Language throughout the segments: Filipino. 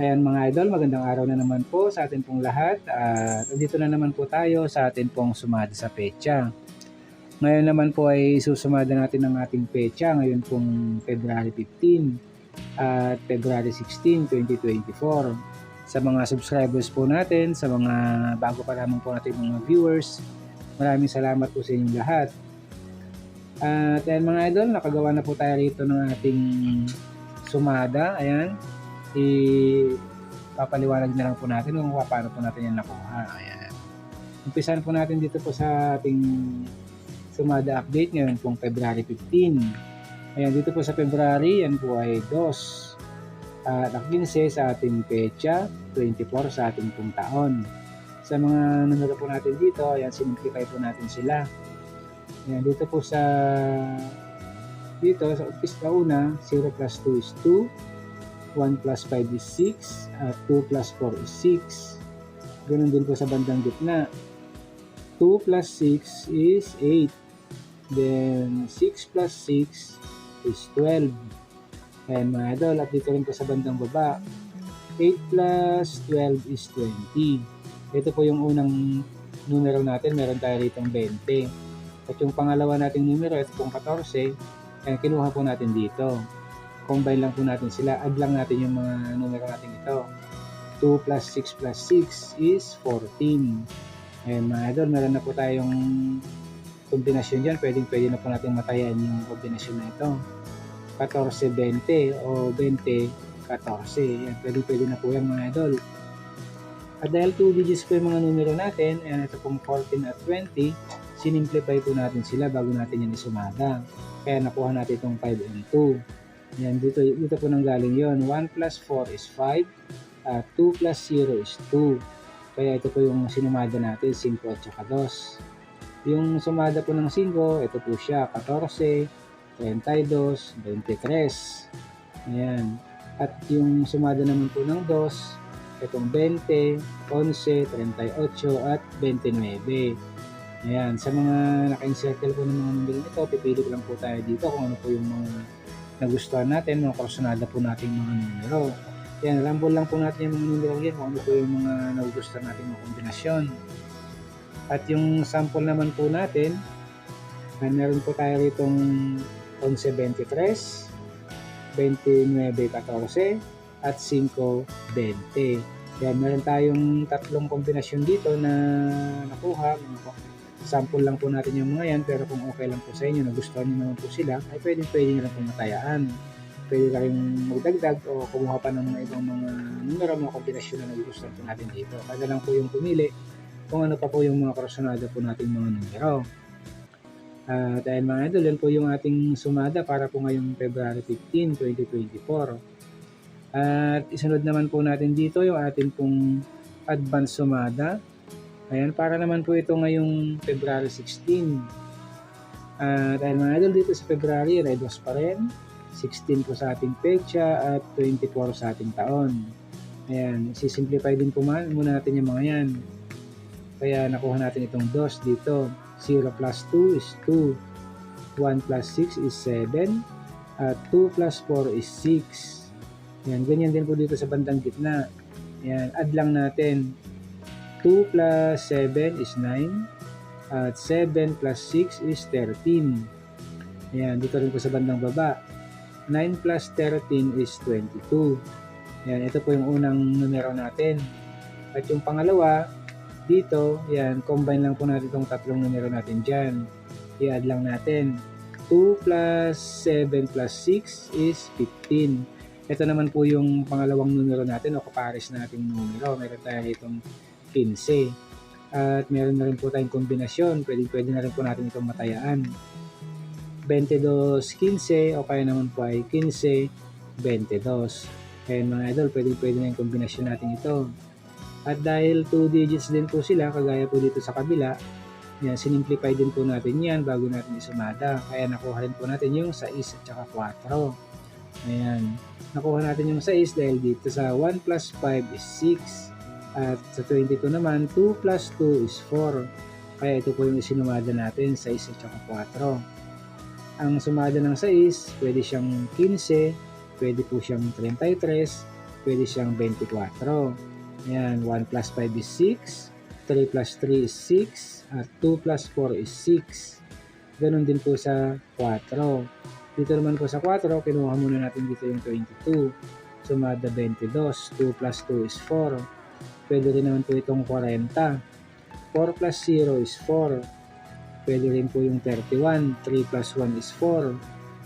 Ayan mga idol, magandang araw na naman po sa atin pong lahat. At dito na naman po tayo sa atin pong sumada sa pecha. Ngayon naman po ay susumada natin ang ating pecha ngayon pong February 15 at February 16, 2024. Sa mga subscribers po natin, sa mga bago pa lamang po natin mga viewers, maraming salamat po sa inyong lahat. At ayan mga idol, nakagawa na po tayo rito ng ating sumada. Ayan, i-papaliwanag na lang po natin kung paano po natin yan nakuha. Ayan. Umpisan po natin dito po sa ating sumada update ngayon pong February 15. Ayan, dito po sa February, yan po ay 2. At uh, 15 sa ating pecha, 24 sa ating pong taon. Sa mga numero po natin dito, ayan, simplify po natin sila. Ayan, dito po sa dito sa umpis na una, 0 plus 2 is 2, 1 plus 5 is 6, at 2 plus 4 is 6. Ganun din po sa bandang gitna. 2 plus 6 is 8. Then 6 plus 6 is 12. Ayan mga idol, at dito rin po sa bandang baba, 8 plus 12 is 20. Ito po yung unang numero natin, meron tayo rito 20. At yung pangalawa nating numero, ito pong 14, ayan, kinuha po natin dito combine lang po natin sila. Add lang natin yung mga numero natin ito. 2 plus 6 plus 6 is 14. Ayan mga idol, meron na po tayong kombinasyon dyan. Pwedeng pwede na po natin matayan yung kombinasyon na ito. 14-20 o 20-14. Ayan, pwede pwede na po yan mga idol. At dahil 2 digits po yung mga numero natin, ayan ito pong 14 at 20, sinimplify po natin sila bago natin yan isumada. Kaya nakuha natin itong 5 and 2. Yan, dito, dito po nang galing yon 1 plus 4 is 5. Uh, 2 plus 0 is 2. Kaya ito po yung sinumada natin, 5 at saka 2. Yung sumada po ng 5, ito po siya, 14, 32, 23. Ayan. At yung sumada naman po ng 2, itong 20, 11, 38, at 29. Ayan. Sa mga naka-encircle po ng mga numero nito, pipili lang po tayo dito kung ano po yung mga nagustuhan natin, mga kursunada po natin mga numero. Yan, rambol lang po natin yung mga numero yan kung ano po yung mga nagustuhan natin mga kombinasyon. At yung sample naman po natin, ay meron po tayo ritong 11.23, 29.14, at 5.20. Yan, meron tayong tatlong kombinasyon dito na nakuha sample lang po natin yung mga yan pero kung okay lang po sa inyo nagustuhan nyo naman po sila ay pwede pwede nyo lang po matayaan. Pwede kayong magdagdag o kumuha pa ng mga ibang mga numero mga kombinasyon na nagustuhan po natin dito. Kada lang po yung pumili kung ano pa po yung mga karasonada po natin mga numero. Uh, mga idol yan po yung ating sumada para po ngayong February 15, 2024 at isunod naman po natin dito yung ating pong advance sumada Ayan, para naman po ito ngayong February 16. Uh, dahil mga idol dito sa February, red was pa rin. 16 po sa ating pecha at 24 sa ating taon. Ayan, sisimplify din po man, muna natin yung mga yan. Kaya nakuha natin itong dos dito. 0 plus 2 is 2. 1 plus 6 is 7. At 2 plus 4 is 6. Ayan, ganyan din po dito sa bandang gitna. Ayan, add lang natin 2 plus 7 is 9. At 7 plus 6 is 13. Ayan, dito rin po sa bandang baba. 9 plus 13 is 22. Ayan, ito po yung unang numero natin. At yung pangalawa, dito, yan, combine lang po natin itong tatlong numero natin dyan. I-add lang natin. 2 plus 7 plus 6 is 15. Ito naman po yung pangalawang numero natin o kapares nating numero. Meron tayo itong 15. At meron na rin po tayong kombinasyon. Pwede, pwede na rin po natin itong matayaan. 22-15 o kaya naman po ay 15-22. Kaya mga idol, pwede, pwede na yung kombinasyon natin ito. At dahil 2 digits din po sila, kagaya po dito sa kabila, yan, sinimplify din po natin yan bago natin isumada. Kaya nakuha rin po natin yung 6 at saka 4. Ayan. Nakuha natin yung 6 dahil dito sa 1 plus 5 is 6. At sa 22 naman, 2 plus 2 is 4. Kaya ito po yung isinumada natin, 6 at saka 4. Ang sumada ng 6, pwede siyang 15, pwede po siyang 33, pwede siyang 24. Ayan, 1 plus 5 is 6, 3 plus 3 is 6, at 2 plus 4 is 6. Ganon din po sa 4. Dito naman po sa 4, kinuha muna natin dito yung 22. Sumada 22. 2 plus 2 is 4. Pwede rin naman po itong 40. 4 plus 0 is 4. Pwede rin po yung 31. 3 plus 1 is 4.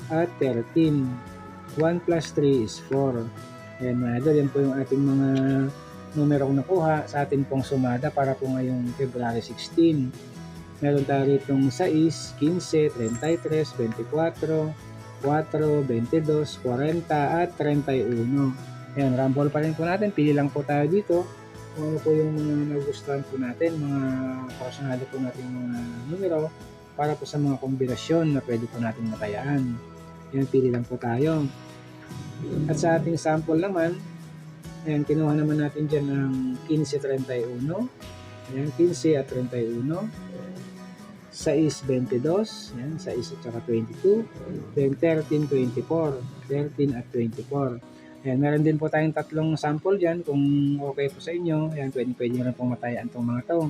At 13. 1 plus 3 is 4. Ayan mga idol, yan po yung ating mga numerong nakuha sa ating pong sumada para po ngayong February 16. Meron tayo ritong 6, 15, 33, 24, 4, 22, 40 at 31. Ayan, rumble pa rin po natin. Pili lang po tayo dito kung ano po yung mga nagustuhan po natin, mga personal po natin mga numero para po sa mga kombinasyon na pwede po natin matayaan. Yan, pili lang po tayo. At sa ating sample naman, ayan, kinuha naman natin dyan ng 15.31. Ayan, 15 at 31. 6, 22. Ayan, 6 at saka 22. Then 13, 24. 13 at 24. Ayan, meron din po tayong tatlong sample dyan. Kung okay po sa inyo, ayan, pwede, pwede rin pong matayaan itong mga to.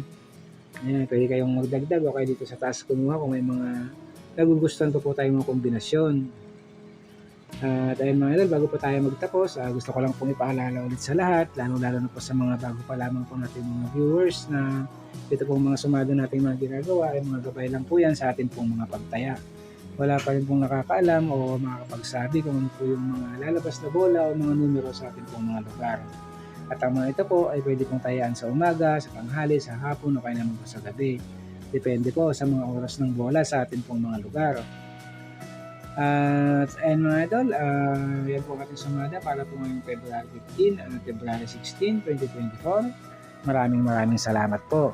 Ayan, pwede kayong magdagdag o kaya dito sa task kumuha kung may mga nagugustuhan po po tayong mga kombinasyon. At ayun mga idol, bago po tayo magtapos, ah, gusto ko lang pong ipaalala ulit sa lahat, lalo-lalo na po sa mga bago pa lamang po natin mga viewers na ito pong mga sumado natin mga ginagawa ay mga gabay lang po yan sa atin pong mga pagtaya. Wala pa rin pong nakakaalam o makakapagsabi kung ano po yung mga lalabas na bola o mga numero sa atin pong mga lugar. At ang mga ito po ay pwede pong tayaan sa umaga, sa tanghali, sa hapon o kaya naman po sa gabi. Depende po sa mga oras ng bola sa atin pong mga lugar. At ayun mga idol, ah, yan po ang ating sumada para po ngayong February 15 at February 16, 2024. Maraming maraming salamat po.